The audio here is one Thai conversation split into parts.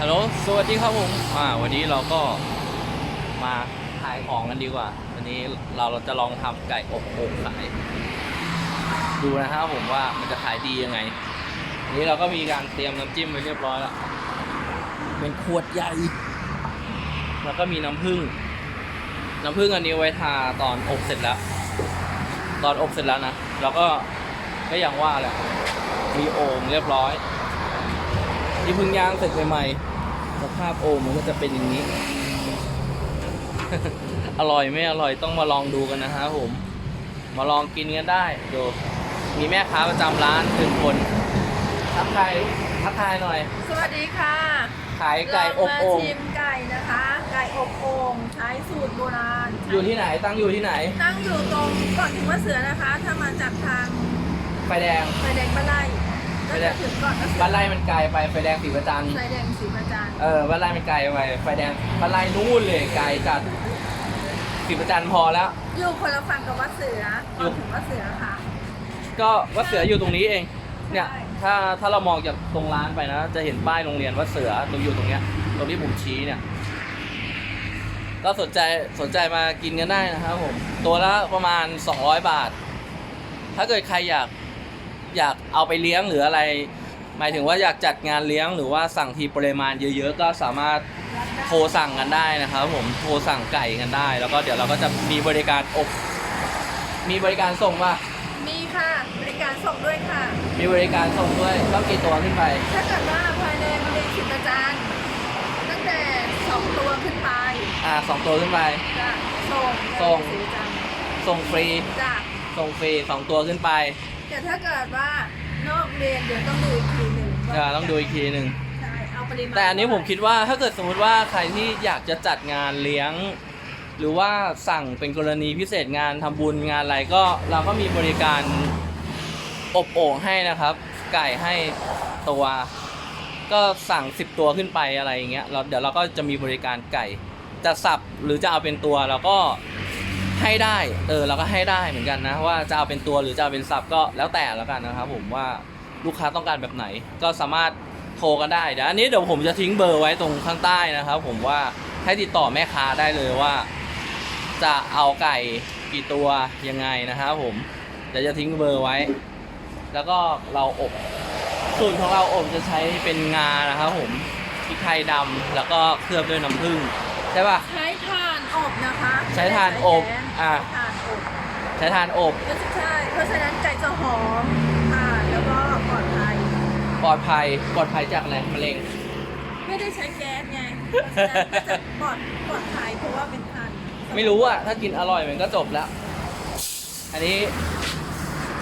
ฮัลโหล สวัสดีครับผม อ่า วันนี้เราก็มาขายของกันดีกว่า วันนี้เราเราจะลองทำไก่อบโอ่งขาย ดูนะครับผมว่ามันจะขายดียังไงวันนี้เราก็มีการเตรียมน้ำจิ้มไว้เรียบร้อยแล้ว เป็นขวดใหญ่ แล้วก็มีน้ำผึ้ง น้ำผึ้งอันนี้ไว้ทาตอนอบเสร็จแล้ว ตอนอบเสร็จแล้วนะ แล้วก็ก็อย่างว่าแหละ มีโอ่งเรียบร้อย ที่เพิ่งย่างเสร็จใหม่ๆสภาพโอ่งมันก็จะเป็นอย่างนี้ อร่อยไม่อร่อยต้องมาลองดูกันนะฮะผม มาลองกินกันได้ดูมีแม่ค้าประจำร้านหนึ่งคนทักทายทักทายหน่อย สวัสดีค่ะขายไก่อบโอ่ง เรามาชิมไก่นะคะ ไก่อบโอ่งใช้สูตรโบราณอยู่ที่ไหนตั้งอยู่ที่ไหน ตั้งอยู่ตรงก่อนถึงวัดเสือนะคะ ถ้ามาจากทางไฟแดงไฟแดงบ้านไร่ก็ ไฟแดจะงถึงก่อนวัดเสือบ้านไร่มันไกลไปไฟแดงสีประจันทร์ไฟแดงศรีประจันทร์เออบ้านไร่มันไกลไปไฟแดงบ้านไร่นู่นเลยไกลจัดสีประจันทร์พอแล้ว อยู่คนละฝั่งกับวัดเสือก่อนถึงวัดเสือค่ะ ก็วัดเสืออยู่ตรงนี้เอง เนี่ย ใช่ ถ้าถ้าเรามองจากตรงร้านไปนะ จะเห็นป้ายโรงเรียนวัดเสือตรงอยู่ตรงเนี้ย ตรงที่ผมชี้เนี่ย ก็สนใจสนใจมากินกันได้นะครับผม ตัวละประมาณ 200 บาท ถ้าเกิดใครอยาก อยากเอาไปเลี้ยงหรืออะไร หมายถึงว่าอยากจัดงานเลี้ยงหรือว่าสั่งทีปริมาณเยอะๆ ก็สามารถโทรสั่งกันได้นะครับ ผมโทรสั่งไก่กันได้ แล้วก็เดี๋ยวเราก็จะมีบริการอบ มีบริการส่งป่ะมีค่ะบริการส่งด้วยค่ะ มีบริการส่งด้วยต้องกี่ตัวขึ้นไป ถ้าเกิดว่าภายในโรงเรียนศรีประจันทร์ตั้งแต่สองตัวขึ้นไปอ่าสองตัวขึ้นไปจะส่งส่งศรีประจันทร์ส่งฟรีจ้ะส่งฟรีสองตัวขึ้นไป แต่ถ้าเกิดว่านอกเรียนเดี๋ยวต้องดูอีกทีหนึ่งว่าจะต้องดูอีกทีหนึ่ง ใช่เอาปริมาณแต่อันนี้ผมคิดว่าถ้าเกิดสมมติว่าใครที่อยากจะจัดงานเลี้ยง หรือว่าสั่งเป็นกรณีพิเศษงานทำบุญงานอะไรก็เราก็มีบริการอบโอ่งให้นะครับ ไก่ให้ตัว ก็สั่ง 10 ตัวขึ้นไปอะไรอย่างเงี้ยเราเดี๋ยวเราก็จะมีบริการไก่จะสับหรือจะเอาเป็นตัวเราก็ ให้ได้เออเราก็ให้ได้เหมือนกันนะว่าจะเอาเป็นตัวหรือจะเอาเป็นสับก็แล้วแต่แล้วกันนะครับผมว่าลูกค้าต้องการแบบไหน ก็สามารถโทรกันได้เดี๋ยวอันนี้เดี๋ยวผมจะทิ้งเบอร์ไว้ตรงข้างใต้นะครับ ผมว่าให้ติดต่อแม่ค้าได้เลยว่า จะเอาไก่กี่ตัวยังไงนะครับผมเดี๋ยวจะทิ้งเบอร์ไว้ แล้วก็เราอบสูตรของเราอบจะใช้เป็นงานะครับผมพริกไทยดำแล้วก็เคลือบด้วยน้ำผึ้งใช่ปะใช้ถ่า นอบนะคะใช้ถ่านอบไม่ได้อะใช้แก๊สถ่านอบใช้ทานอบก็ใช่เพราะฉะนั้นไก่จะหอมค่ะแล้วก็ปลอดภัย ปลอดภัยปลอดภัยจากอะไรมะเร็ง ไม่ได้ใช้แก๊สไงเพราะฉะนั้นก็จะปลอดปลอดภัยเพราะว่าเป็นถ่านไม่รู้อะถ้ากินอร่อยมันก็จบแล้ว อันนี้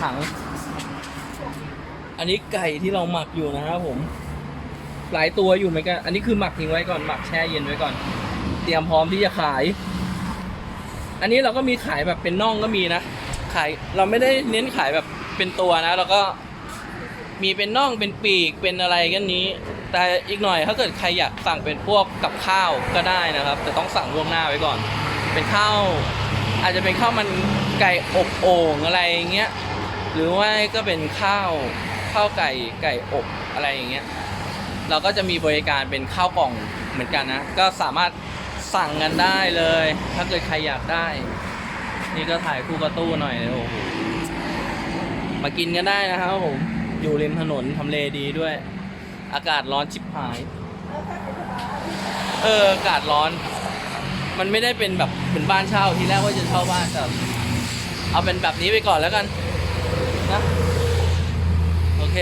ถัง อันนี้ไก่ที่เราหมักอยู่นะครับผม หลายตัวอยู่เหมือนกัน อันนี้คือหมักทิ้งไว้ก่อนหมักแช่เย็นไว้ก่อน เตรียมพร้อมที่จะขาย อันนี้เราก็มีขายแบบเป็นน่องก็มีนะ ขายเราไม่ได้เน้นขายแบบเป็นตัวนะ เราก็มีเป็นน่องเป็นปีกเป็นอะไรกันนี้ แต่อีกหน่อยถ้าเกิดใครอยากสั่งเป็นพวกกับข้าวก็ได้นะครับ แต่ต้องสั่งล่วงหน้าไว้ก่อน เป็นข้าวอาจจะเป็นข้าวมันไก่อบโอ่งอะไรอย่างเงี้ยหรือว่าก็เป็นข้าวข้าวไก่ไก่อบอะไรอย่างเงี้ยเราก็จะมีบริการเป็นข้าวกล่องเหมือนกันนะ ก็สามารถ สั่งกันได้เลย ถ้าเกิดใครอยากได้ นี่ก็ถ่ายคู่กระตู้หน่อยโอ้โหมากินกันได้นะครับผมอยู่ริมถนนทำเลดีด้วย อากาศร้อนชิบหาย เอออากาศร้อน มันไม่ได้เป็นแบบเป็นบ้านเช่าทีแรกว่าจะเช่าบ้านแต่เอาเป็นแบบนี้ไปก่อนแล้วกันนะโอเค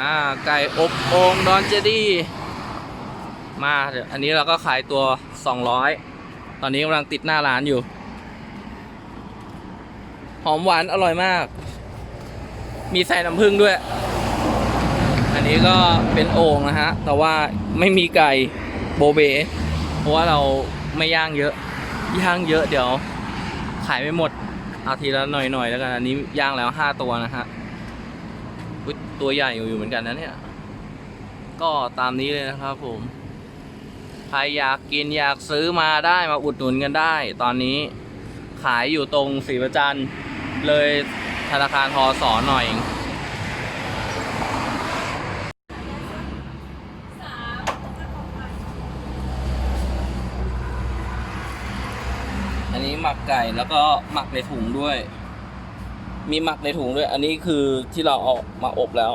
อ่าไก่อบโอ่งดอนเจดี มาเดี๋ยวอันนี้เราก็ขายตัว 200 ตอนนี้กำลังติดหน้าร้านอยู่ หอมหวานอร่อยมาก มีใส่น้ำผึ้งด้วย อันนี้ก็เป็นโอ่งนะฮะ แต่ว่าไม่มีไก่โบเบ เพราะว่าเราไม่ย่างเยอะ ย่างเยอะเดี๋ยว ขายไม่หมด เอาทีละหน่อยๆแล้วกัน อันนี้ย่างแล้ว 5 ตัวนะฮะตัวใหญ่อยู่เหมือนกันนะเนี่ย ก็ตามนี้เลยนะครับผม ใครอยากกินอยากซื้อมาได้มาอุดหนุนกันได้ ตอนนี้ขายอยู่ตรงศรีประจันเลยธนาคารทอสอหน่อย อันนี้หมักไก่แล้วก็หมักในถุงด้วย มีหมักในถุงด้วย อันนี้คือที่เราเอามาอบแล้ว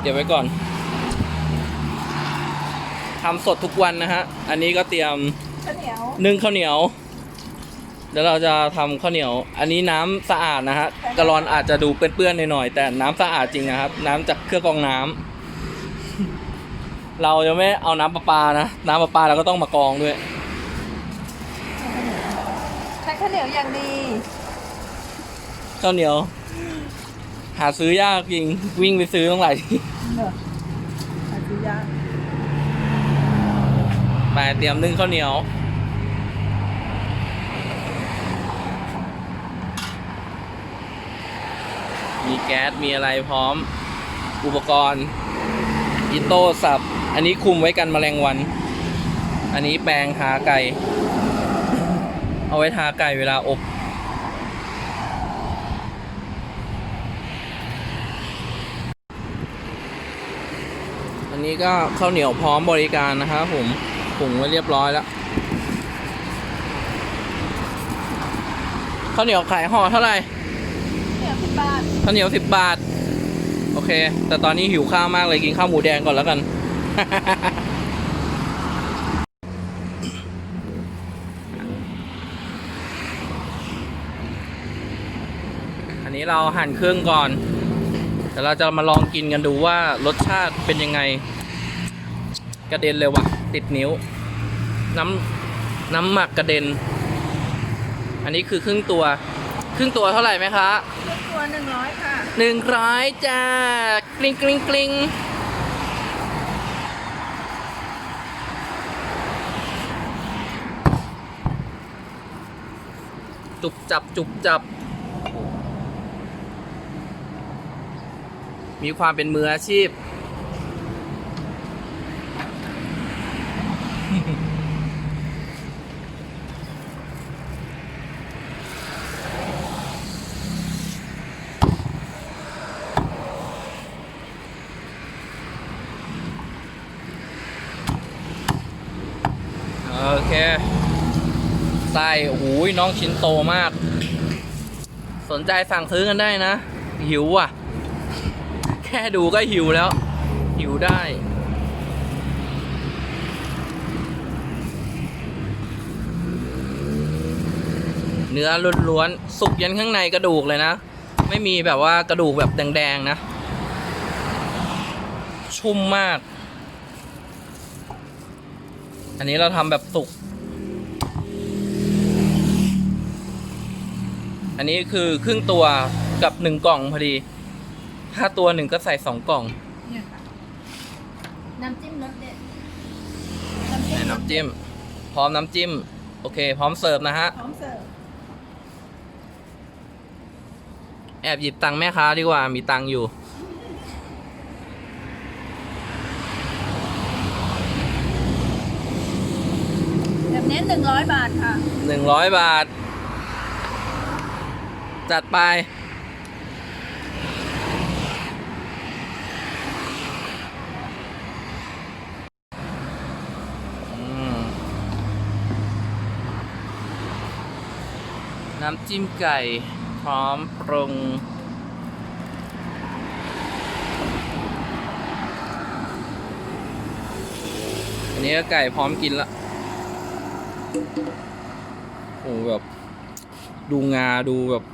เก็บไว้ก่อน ทำสดทุกวันนะฮะ อันนี้ก็เตรียมข้าวเหนียวนึ่งข้าวเหนียว เดี๋ยวเราจะทำข้าวเหนียว อันนี้น้ำสะอาดนะฮะกะลอนอาจจะดูเปื้อนๆหน่อยๆแต่น้ำสะอาดจริงนะครับ น้ำจากเครื่องกรองน้ำเราจะไม่เอาน้ำประปานะ น้ำประปาเราก็ต้องมากรองด้วยใช้ข้าวเหนียวอย่างดีข้าวเหนียว หาซื้อยากจริงวิ่งไปซื้อต้องหลายที่เนอะอาจจะยาก ไปเตรียมนึ่งข้าวเหนียว มีแก๊สมีอะไรพร้อม อุปกรณ์อิโต้สับ อันนี้คุมไว้กันแมลงวัน อันนี้แปรงทาไก่ เอาไว้ทาไก่เวลาอบอันนี้ก็ข้าวเหนียวพร้อมบริการนะครับผม หุงไว้เรียบร้อยแล้วข้าวเหนียวขายห่อเท่าไหร่เหนียวสิบบาทข้าวเหนียวสิบบาท โอเค แต่ตอนนี้หิวข้าวมากเลยกินข้าวหมูแดงก่อนแล้วกัน อันนี้เราหั่นเครื่องก่อน เดี๋ยวเราจะมาลองกินกันดูว่ารสชาติเป็นยังไง กระเด็นเลยว่ะ ติดนิ้ว น้ำน้ำหมักกระเด็น อันนี้คือครึ่งตัว ครึ่งตัวเท่าไหร่ไหมคะเครื่องตัวหนึ่งร้อยค่ะหนึ่งร้อยจ้ากริ๊งกริ๊งกริ๊งจุบจับจุบจับ มีความเป็นมืออาชีพ เคไส้โอ้โหน้องชิ้นโตมาก สนใจสั่งซื้อกันได้นะ หิวอะ แค่ดูก็หิวแล้ว หิวได้เนื้อล้วนๆ สุกยันข้างในกระดูกเลยนะ ไม่มีแบบว่ากระดูกแบบแดงๆนะ ชุ่มมาก อันนี้เราทำแบบสุก อันนี้คือครึ่งตัวกับหนึ่งกล่องพอดี ถ้าตัวหนึ่งก็ใส่สองกล่องเนี่ยค่ะน้ำจิ้มรสเด็ดในน้ำจิ้ม พร้อมน้ำจิ้ม โอเค พร้อมเสิร์ฟนะฮะ พร้อมเสิร์ฟแอบหยิบตังค์แม่ค้าดีกว่ามีตังค์อยู่ แบบนี้หนึ่ง ร้อยบาทค่ะ หนึ่งร้อยบาท จัดไป น้ำจิ้มไก่ พร้อมปรุง อันนี้ก็ไก่พร้อมกินละ โอ้แบบ ดูงาดูแบบ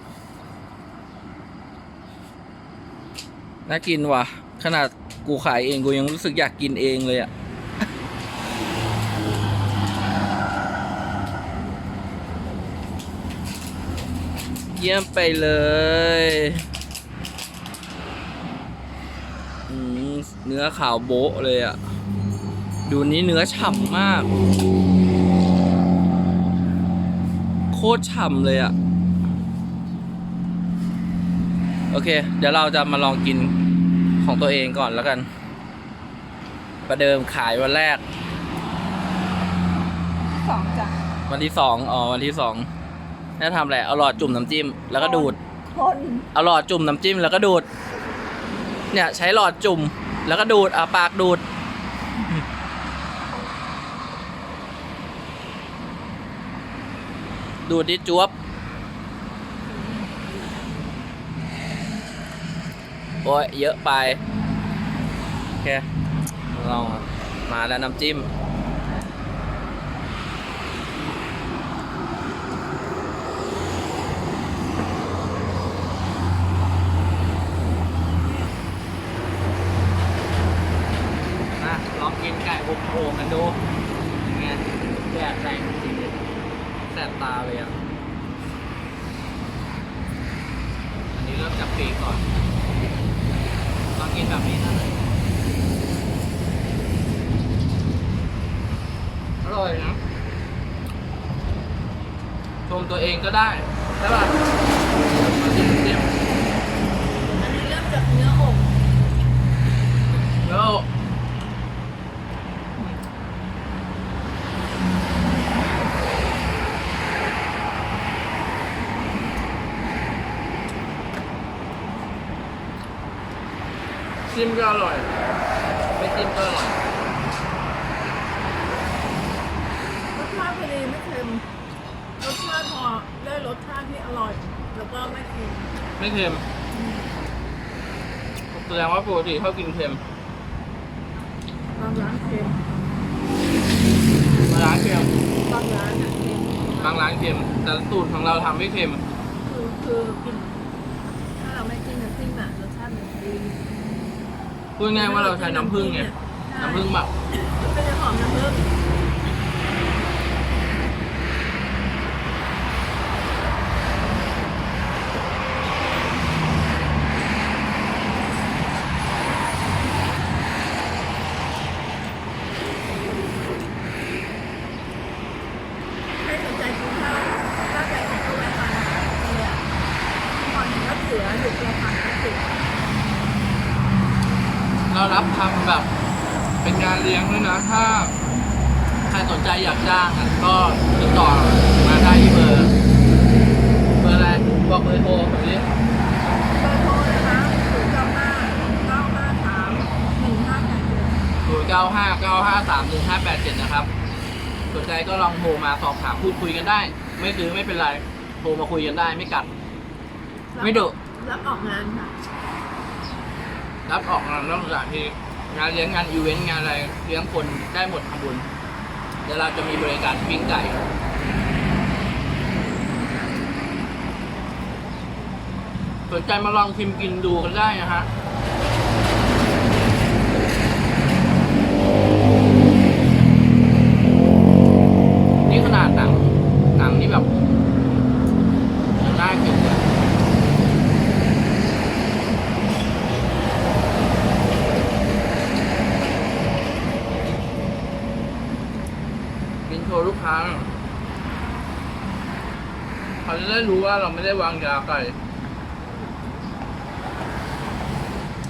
น่ากินว่ะ ขนาดกูขายเองกูยังรู้สึกอยากกินเองเลยอะเยี่ยมไปเลยเนื้อขาวโบ๊ะเลยอะดูนี้เนื้อฉ่ำมาก ตรฉ่ำเลยอะโอเค เดี๋ยวเราจะมาลองกินของตัวเองก่อนแล้วกัน ประเดิมขายวันแรก สองจ้ะวันที่สองอ๋อ วันที่สองน่าทำอะไรเอาหลอดจุ่มน้ำจิ้ม แล้วก็ดูด คนเอาหลอดจุ่มน้ำจิ้มแล้วก็ดูด เนี่ย ใช้หลอดจุ่ม แล้วก็ดูดอะปากดูด ดูดิจวบ โอ้ย เยอะไป โอเคลองมาแล้วน้ำจิ้มนะลองกินไก่อบโอ่งกันดูยังไงแดดแรงจริงเลย แสบตาเลยอะ อันนี้เริ่มจากปีกก่อนลองกินแบบนี้นะอร่อยนะ ชมตัวเองก็ได้ ใช่ป่ะมาจิ้มจิ้ม อันนี้เริ่มจากเนื้ออก แล้ว จิ้มก็อร่อย ไม่จิ้มก็อร่อยรสชาติพอดีไม่เค็มรสชาติพอได้รสชาติที่อร่อย แล้วก็ไม่เค็มไม่เค็มแสดงว่าปกติเขากินเค็มบางร้านเค็มบางร้านเค็มบางร้านอะเค็มบางร้านเค็มแต่สูตรของเราทำไม่เค็ม คือคือกินถ้าเราไม่กินน้ำจิ้มอะรสชาติมันดี พูดง่ายๆว่าเราใช้น้ำผึ้งไงน้ำผึ้งแบบเป็นหอมน้ำผึ้ง ให้สนใจกินข้าวถ้าใจของตัวแม่มานะคะเนี่ยก่อนก็เสืออยู่กระพันก็สิ เรารับทำแบบ เป็นงานเลี้ยงด้วยนะ ถ้า ใครสนใจอยากจ้างอะก็ติดต่อมาได้ที่เบอร์เบอร์อะไรบอกเบอร์โทรแบบนี้เบอร์โทรนะคะศูนย์เก้าห้าเก้าห้าสามหนึ่งห้าแปดเจ็ดศูนย์เก้าห้าเก้าห้าสามหนึ่งห้าแปดเจ็ดนะครับสนใจก็ลองโทรมาสอบถามพูดคุยกันได้ ไม่ซื้อไม่เป็นไรโทรมาคุยกันได้ไม่กัด ไม่ดุรับออกงานค่ะ รับออกงานนอกจากที่งานเลี้ยงงานอีเวนต์งานอะไรเลี้ยงคนได้หมดทำบุญ เดี๋ยวเราจะมีบริการปิ้งไก่ สนใจมาลองชิมกินดูกันได้นะฮะ นี่ขนาดหนัง หนังนี่แบบยังได้เก็บเลย กินโชว์ลูก ค้าเขาจะได้รู้ว่าเราไม่ได้วางยาไก่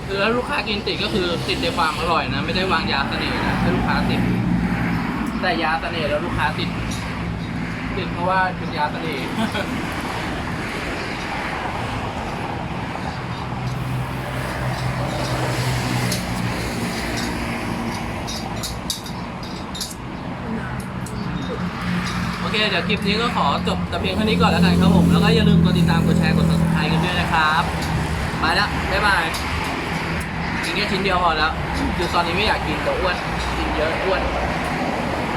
คือถ้าลูกค้ากินติดก็คือติดในความอร่อยนะ ไม่ได้วางยาเสน่ห์นะถ้าลูกค้าติด แต่ยาเสน่ห์แล้วลูกค้าติดติดเพราะว่าเป็นยาเสน่ห์ โอเค เดี๋ยวคลิปนี้ก็ขอจบแต่เพียงเท่านี้ก่อนแล้วกันครับผม แล้วก็อย่าลืมกดติดตาม กดแชร์ กด subscribe กันด้วยนะครับไปแล้วบ๊ายบายกินแค่ชิ้นเดียวพอแล้วคือตอนนี้ไม่อยากกินแต่อ้วน กินเยอะอ้วน